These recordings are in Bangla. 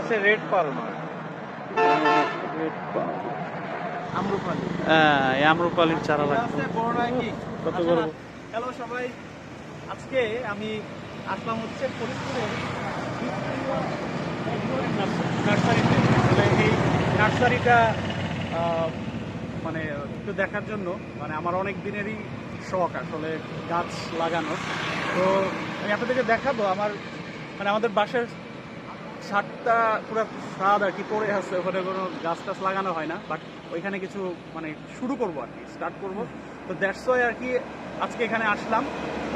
আছে রেড পালমার আম্রপালি। হ্যাঁ আম্রপালির চারা লাগবে। কত বড়? হ্যালো সবাই আজকে আমি আসলাম হচ্ছে ফরিদপুরে। নার্সারিতে। এই নার্সারিটা মানে একটু দেখার জন্য মানে আমার অনেক দিনেরই শখ আসলে গাছ লাগানো তো আমি আপনাদেরকে দেখাবো আমার মানে আমাদের বাসার ছাদটা পুরো ছাদ আর কি পড়ে আছে, ওখানে কোনো গাছ টাছ লাগানো হয় না বাট ওইখানে কিছু মানে শুরু করব আর কি স্টার্ট করব। তো দ্যাটস ওয়াই আর কি আজকে এখানে আসলাম।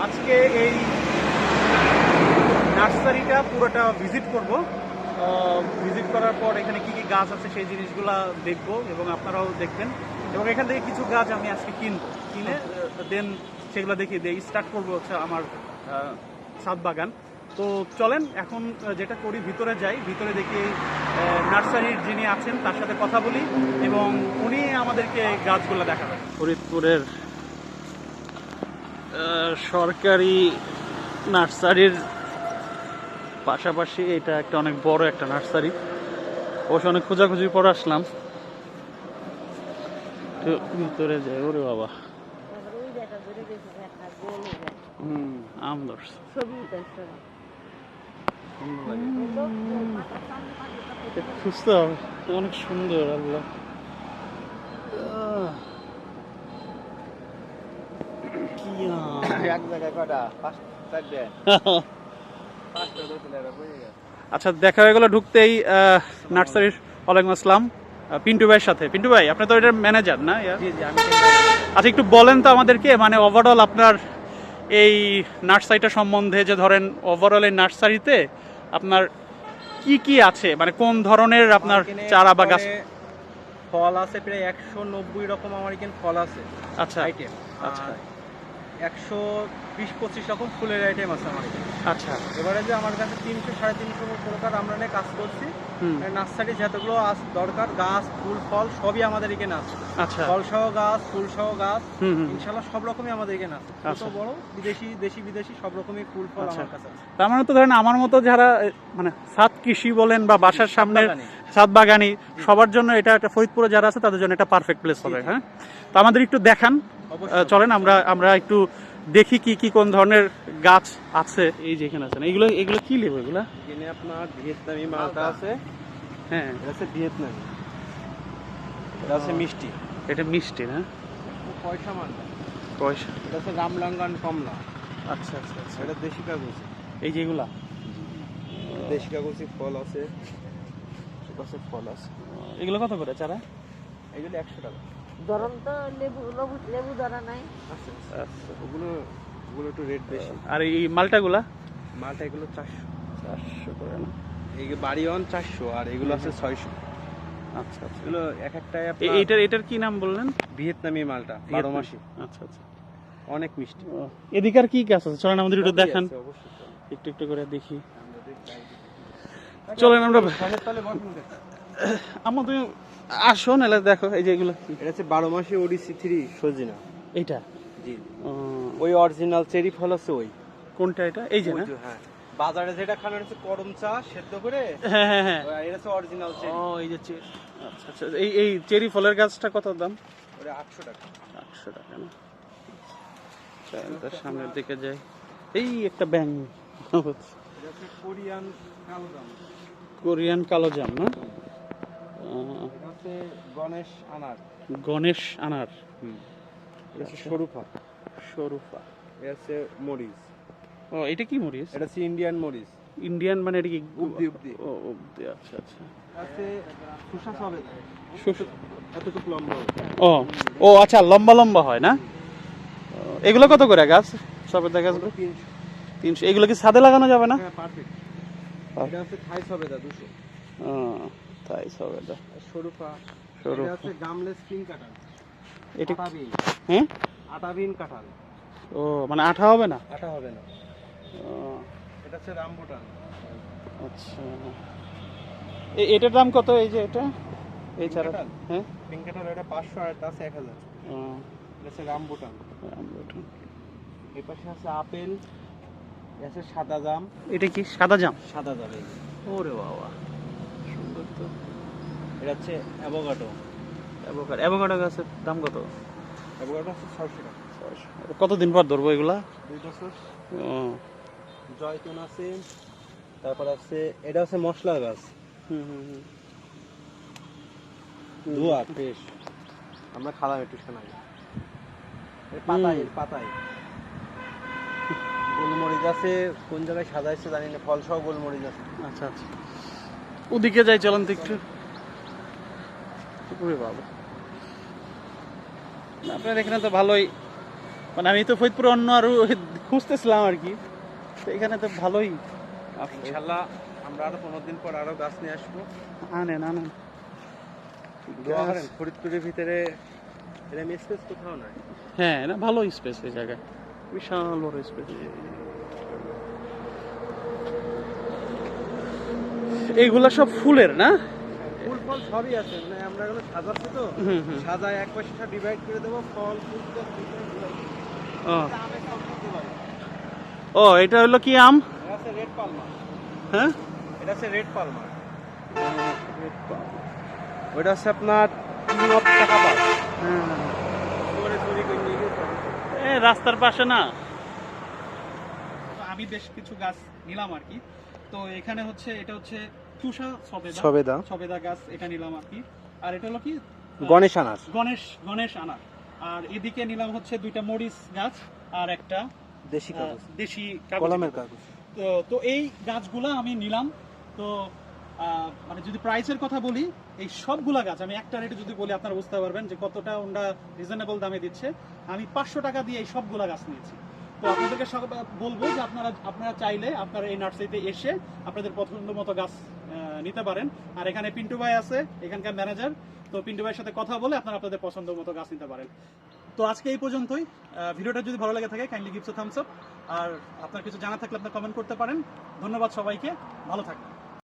আজকে এই নার্সারিটা পুরোটা ভিজিট করব। ভিজিট করার পর এখানে কি কি গাছ আছে সেই জিনিসগুলা দেখব এবং আপনারাও দেখবেন। এবং এখান থেকে কিছু গাছ আমি আজকে কিনবো। কিনে দেন সেগুলো দেখি দিয়ে স্টার্ট করব হচ্ছে আমার ছাদ বাগান। তো চলেন এখন যেটা করি ভিতরে যাই। ভিতরে দেখি নার্সারির যিনি আছেন তার সাথে কথা বলি এবং উনি আমাদেরকে গাছগুলো দেখাবেন। ফরিদপুরের সরকারি নার্সারির পাশাপাশি এটা একটা অনেক বড় একটা নার্সারি। অবশ্য অনেক খোঁজাখুঁজি পর আসলাম। তো ভিতরে যাই ওরে বাবা। হুম আম ধরছে। খুঁজতে হবে। অনেক সুন্দর আল্লাহ। আচ্ছা দেখা হয়ে গেল ঢুকতেই আহ, নার্সারির ওয়ালাইকুম আসসালাম পিন্টু ভাইয়ের সাথে। পিন্টু ভাই আপনি তো এটার ম্যানেজার না আচ্ছা একটু বলেন তো আমাদেরকে মানে ওভারঅল আপনার এই নার্সারিটা সম্বন্ধে যে ধরেন ওভারঅল এই নার্সারিতে আপনার কি কি আছে? মানে কোন ধরনের আপনার চারা বা গাছ? ফল আছে প্রায় একশো নব্বই রকম আমার এখানে ফল আছে আচ্ছা। আচ্ছা। একশো বিশ পঁচিশ রকম ফুলের আইটেম আছে আমার আচ্ছা। এবারে যে আমার কাছে তিনশো সাড়ে তিনশো প্রকার আমরা নিয়ে কাজ করছি। নার্সারি যতগুলো দরকার গাছ ফুল ফল সবই আমাদের এখানে আছে। আচ্ছা। ফল সহ গাছ ফুল সহ গাছ ইনশাল্লাহ সব রকমই আমাদের এখানে আছে। ছোট আচ্ছা। বড় বিদেশি দেশি বিদেশি সব রকমই ফুল ফল আচ্ছা। আমার কাছে আছে। তার মানে তো ধরেন আমার মতো যারা মানে ছাদ কৃষি বলেন বা বাসার বাগানি। ছাদ বাগানি সবার জন্য এটা একটা ফরিদপুরে যারা আছে তাদের জন্য এটা পারফেক্ট প্লেস হবে হ্যাঁ? তো আমাদের একটু দেখান চলেন আমরা আমরা একটু দেখি কি কি কোন ধরনের গাছ আছে এই যেখানে আছে না এগুলো এগুলো কি লেবু এগুলো? এখানে আপনার ভিয়েতনামি মালটা আছে। হ্যাঁ। এটা আছে ভিয়েতনামি। এটা আছে মিষ্টি। এটা মিষ্টি না? পয়সা মালটা। পয়সা। এটা আছে রামলাঙ্গান কমলা। আচ্ছা আচ্ছা আচ্ছা। এটা দেশি কাগজ। এই যে এগুলা? দেশি কাগজি ফল আছে ফল আছে। এগুলো কত করে চারা? এগুলো একশো টাকা। ধরন তো লেবু লেবু লেবু ধরা নাই। আছে আচ্ছা। ওগুলো ওগুলো একটু রেট বেশি। আর এই মালটাগুলা? মালটা এগুলো চারশো। চারশো করে না? এই বাড়ি অন চারশো আর এগুলো আছে ছয়শো। আচ্ছা আচ্ছা। এগুলো এক একটাই এ- আপনার এইটার এটার কি নাম বললেন? ভিয়েতনামি মালটা বারো মাসি। আচ্ছা আচ্ছা। অনেক মিষ্টি। ও, এদিকে আর কি গাছ আছে? চলেন আমাদের একটু দেখান। একটু একটু করে দেখি। আমরা দেখি। চলেন আমরা গাছের আসো নাহলে দেখো এই যে এগুলো এটা হচ্ছে বারো মাসে ওডিসি থ্রি সজিনা। এইটা জি। ওই অরিজিনাল চেরি ফল আছে ওই। কোনটা এটা? এই যে না? হ্যাঁ। বাজারে যেটা খান হচ্ছে করম চা সেদ্ধ করে। হ্যাঁ হ্যাঁ হ্যাঁ। এটা হচ্ছে অরিজিনাল ও এই যে আচ্ছা আচ্ছা এই এই চেরি ফলের গাছটা কত দাম? ওটা আটশো টাকা। আটশো টাকা না। তার সামনের দিকে যাই। এই একটা ব্যাং এটা কোরিয়ান কালদাম কোরিয়ান কালো জাম না? এটা হচ্ছে গণেশ আনার। গণেশ আনার। এটা হচ্ছে সরুফা এটা হচ্ছে মরিচ। ও এটা কি মরিচ? এটা হচ্ছে ইন্ডিয়ান মরিচ। ইন্ডিয়ান মানে এটা কি উবদি, উবদি। ও উবদি আচ্ছা আচ্ছা। আছে সুশা সবে এতটুকু লম্বা। ও ও আচ্ছা লম্বা লম্বা হয় না? এগুলো কত করে গাছ? সবেদা গাছগুলো? তিনশো। তিনশো। এগুলো কি ছাদে লাগানো যাবে না? হ্যাঁ পারফেক্ট এটা হচ্ছে থাই সবেদা দুশো। ও, তাই সরুফা। এটা হচ্ছে গামলেস স্প্রিং কাঁঠাল। এটা আটা হ্যাঁ আটা বিন কাঁঠাল। ও মানে আঠা হবে না? আটা হবে না। ও, এটা হচ্ছে রামবুটান আচ্ছা। এটার দাম কত এই যে এটা? এই কাঁঠাল? হ্যাঁ? পিঙ্ক কাঁঠাল এটা পাঁচশো আর এটা আছে এক হাজার। ও, এটা হচ্ছে রামবুটান রামবুটান। এই পাশে আছে আপেল। আছে সাদা জাম। এটা কি? সাদা জাম? সাদা জাম। ওরে বাবা। তো এটা হচ্ছে অ্যাভোকাডো। অ্যাভোকাডো। অ্যাভোকাডো গাছের দাম কত? অ্যাভোকাডো হচ্ছে ছয়শো টাকা। কতদিন পর ধরবো এগুলা? দুই বছর। জয়তুন আছে তারপর আছে এটা হচ্ছে মশলা গাছ। হুম হুম হুম। ধোয়া। ফ্রেশ আমরা খালাম একটু শোনাই পাতায় পাতায়। গোলমরিচ আছে কোন জায়গায় সাজাইছে জানি না ফল সহ গোলমরিচ আছে। আচ্ছা আচ্ছা। ওদিকে যাই চলুন তো একটু। বাবা। না, আপনার এখানে তো ভালোই মানে আমি তো ফরিদপুর অন্য আরও খুঁজতেছিলাম আর কি। তো এখানে তো ভালোই। ইনশাল্লাহ আমরা আরও পনেরো দিন পর আরও গাছ নিয়ে আসব। আনেন আনেন। ফরিদপুরের ভিতরে এরকম স্পেস কোথাও নাই। হ্যাঁ না ভালো স্পেস এই জায়গায়। বিশাল বড় স্পেস এইগুলা সব ফুলের না? ফুল ফল সবই আছে মানে আমরা এগুলো সাজাচ্ছি তো। হুম, হুম। সাজায় এক পাশে সব ডিভাইড করে দেবো ফল ফুল। ও। এটা হলো কি আম? রেড পালমা হ্যাঁ? এটা আছে রেড পালমা ওইটা হচ্ছে আপনার অফ টাকা পাস হ্যাঁ। রাস্তার পাশে না? আমি বেশ কিছু গাছ নিলাম আর কি। তো এখানে হচ্ছে এটা হচ্ছে তুষা সবেদা। সবেদা। সবেদা গাছ এটা নিলাম আর কি। আর এটা হলো কি? গণেশ আনার। গণেশ গণেশ আনার। আর এদিকে নিলাম হচ্ছে দুইটা মরিচ গাছ আর একটা দেশি কাগজ। দেশি কলমের কাগজ। তো তো এই গাছগুলো আমি নিলাম। তো মানে যদি প্রাইসের কথা বলি এই সবগুলা গাছ আমি একটা রেটে যদি বলি আপনারা বুঝতে পারবেন যে কতটা ওনরা রিজনেবল দামে দিচ্ছে। আমি পাঁচশো টাকা দিয়ে এই সবগুলা গাছ নিয়েছি। তো আপনাদেরকে বলব যে আপনারা আপনারা চাইলে আপনারা এই নার্সারিতে এসে আপনাদের পছন্দ মতো গাছ নিতে পারেন। আর এখানে পিন্টু ভাই আছে, এখানকার ম্যানেজার। তো পিন্টু ভাইয়ের সাথে কথা বলে আপনারা আপনাদের পছন্দ মতো গাছ নিতে পারেন। তো আজকে এই পর্যন্তই। ভিডিওটা যদি ভালো লাগে থাকে কাইন্ডলি গিভস থামস আপ আর আপনার কিছু জানা থাকলে আপনার কমেন্ট করতে পারেন। ধন্যবাদ সবাইকে। ভালো থাকবেন।